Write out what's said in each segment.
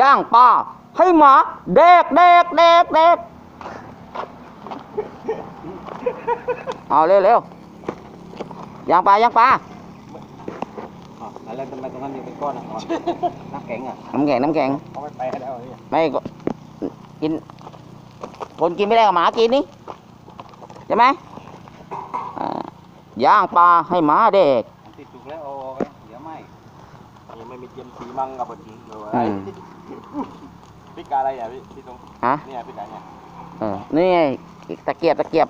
ย่างปลาให้หมาแดกแดกแดกแดกเอาเร็วเร็วย่างปลาย่างปลาอ๋อแล้วทำไมตรงนั้นมีเป็นก้อนอะอ๋อน้ำแข็งอะน้ำแข็งน้ำแข็งเอาไปไปให้แล้วเนี่ยไม่ก็กินคนกินไม่ได้กับหมากินนี่ใช่ไหมอ่าย่างปลาให้หมาเด็กติดจุกแล้วเอาออกไปเดี๋ยวไหมยังไม่มีเตรียมสีมังกับผมเลยอืม พี่กาอะไรอะพี่พี่ตรงฮะเนี่ยพี่กาเนี่ยเออนี่ไงตะเกียบตะเกียบ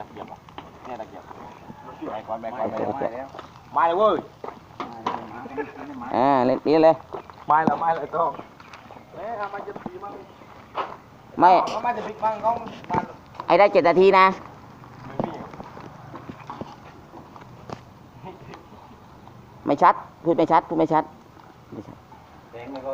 ตะเกียบอะเนี่ยตะเกียบไปก่อนไปก่อนไปก่อนแล้วมาเลยเว้ยอ่าเล่นนี้เลยมาแล้วมาแล้วต้องแล้วเอามาจะสีมังไม่เอามาจะพลิกมังเขามาไอ้ได้เจ็ดนาทีนะไม่มีไม่ชัดพูดไม่ชัดพูดไม่ชัดไม่ชัด แดงเลยก็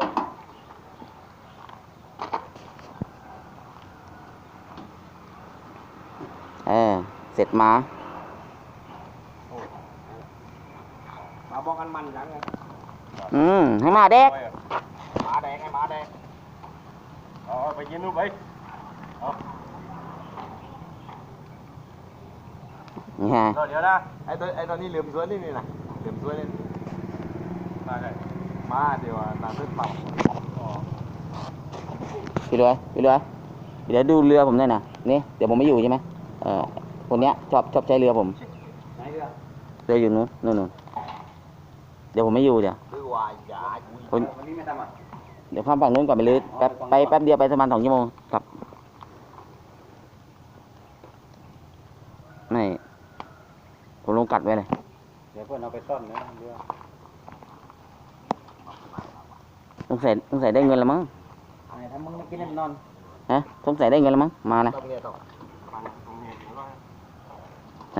เออ เส ร็จหมามาบอกกันมันยังไงอืมให้หมาเด็กหมาแดงไงหมาแดงเอาไปกินนู่นไปเอานี่ฮะเดี๋ยวนะไอ้ตัวไอ้ตัวนี้ลืมสวนนี่นี่นะลืมสวนนี่มาเลยมาเดี๋ยวนาขึ้นเป่าอ๋อพี่รวยพี่รวยเดี๋ยวดูเรือผมหน่อยนะนี่เดี๋ยวผมไม่อยู่ใช่ไหมเออ คนเนี้ยชอบชอบใช้เรือผมไหนเรือเรืออยู่นู้นนู่นนู่นเดี๋ยวผมไม่อยู่เดี๋ยวคือว่าอย่าคนวันนี้ไม่ทำอะเดี๋ยวข้ามฝั่งนู้นก่อนไปเลยแป๊บไปแป๊บเดียวไปประมาณสองชั่วโมงกลับไม่ผมลงกัดไว้เลยเดี๋ยวเพื่อนเอาไปซ่อนนะเรือสงสัยสงสัยได้เงินแล้วมั้งไอ้ถ้ามึงไม่กินให้มันนอนฮะสงสัยได้เงินแล้วมั้งมานะ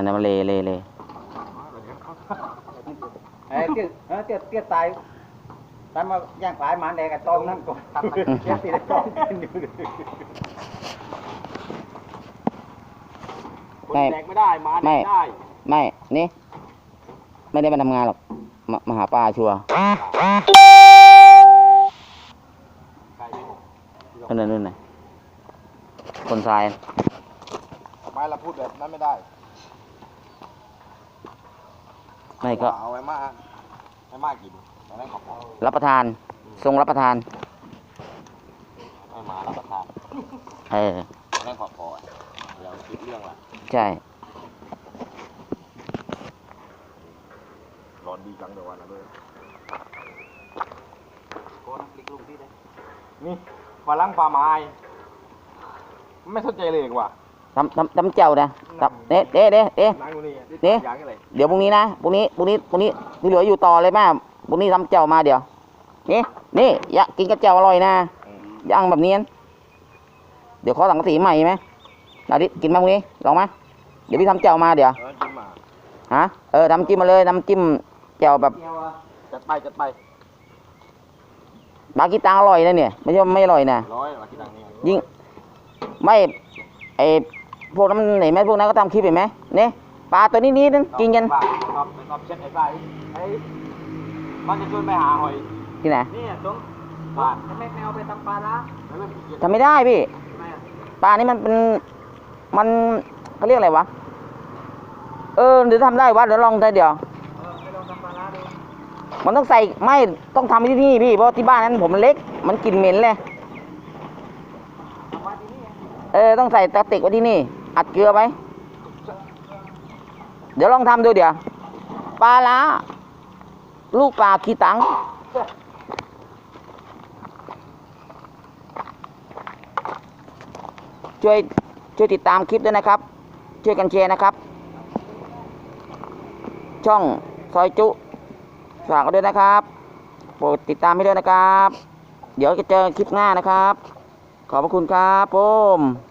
นั่นน่ะมาเลเลเลเอ้ยเตี้ยเอ้ยเตี้ยเตี้ยตายตายมาย่างปลายหมาแดงกับตองนั่งก่อนเตี้ยตีได้ตองกันอยู่คนแดกไม่ได้หมาแดกได้ไม่นี่ ไม่ได้มาทำงานหรอกมามาหาปลาชัวร์ไก่ไม่หกคนนั้นนู่นน่ะคนทรายทำไมเราพูดแบบนั้นไม่ได้ ไม่ก็เอาไว้มากไว้มากกินตอนนั้นขอบคุณรับประทาน ทรงรับประทานให้หมารับประทานเออตอนนั้นขอบคุณเราคิดเรื่องละใช่ร้อนดีจังเดี๋ยววันนะด้วยโคนคลิกลุงที่ได้นี่ฝรั่งปลาไม้ไม่สนใจเลยกว่า ทำทำทำเจ้านะทำเด้เด้เด้เด้นั่งดูนี่นี่อย่างอะไรเดี๋ยวพรุ่งนี้นะพรุ่งนี้พรุ่งนี้พรุ่งนี้ที่เหลืออยู่ต่อเลยแม่พรุ่งนี้ทำเจ้ามาเดี๋ยวนี่นี่อยากกินกระเจ้าอร่อยนะย่างแบบนี้นะเดี๋ยวขอสังกะสีใหม่ไหมนาดิกินมาพรุ่งนี้ลองไหมเดี๋ยวพี่ทำเจ้ามาเดี๋ยวเออจิ้มมาฮะเออทำจิ้มมาเลยน้ำจิ้มเจ้าแบบจัดไปจัดไปบากิตังอร่อยนะเนี่ยไม่ใช่ว่าไม่อร่อยนะร้อยมาที่ดังนี้ยิ่งไม่ไอ พวกนั้นเห็นไหมพวกนั้นก็ทำคลิปเห็นไหมเนี่ยปลาตัวนี้นี้นั่นกินกันชอบชอบเช็ดไอ้ไส้ไอ้มันจะชวนไปหาหอยที่ไหนนี่ตรงบ้านไม่ไม่เอาไปทำปลาละไม่ไม่เกี่ยวทำไม่ได้พี่ไม่อะปลานี่มันเป็นมันเขาเรียกอะไรวะเออเดี๋ยวทำได้วะเดี๋ยวลองได้เดี๋ยวเออไม่ลองทำปลาละดูมันต้องใส่ไม่ต้องทำที่นี่พี่เพราะที่บ้านนั้นผมมันเล็ก มันกลิ่นเหม็นเลยทำปลาที่นี่ไงเออต้องใส่ตะติกไว้ที่นี่ อัดเกลือไว้เดี๋ยวลองทำดูเดี๋ยว ปลาล้า ลูกปลาขี้ตัง ช่วยช่วยติดตามคลิปด้วยนะครับ ช่วยกันแชร์นะครับ ช่องซอยจุ ฝากกันด้วยนะครับโปรดติดตามให้ด้วยนะครับ เดี๋ยวจะเจอคลิปหน้านะครับ ขอบพระคุณครับผม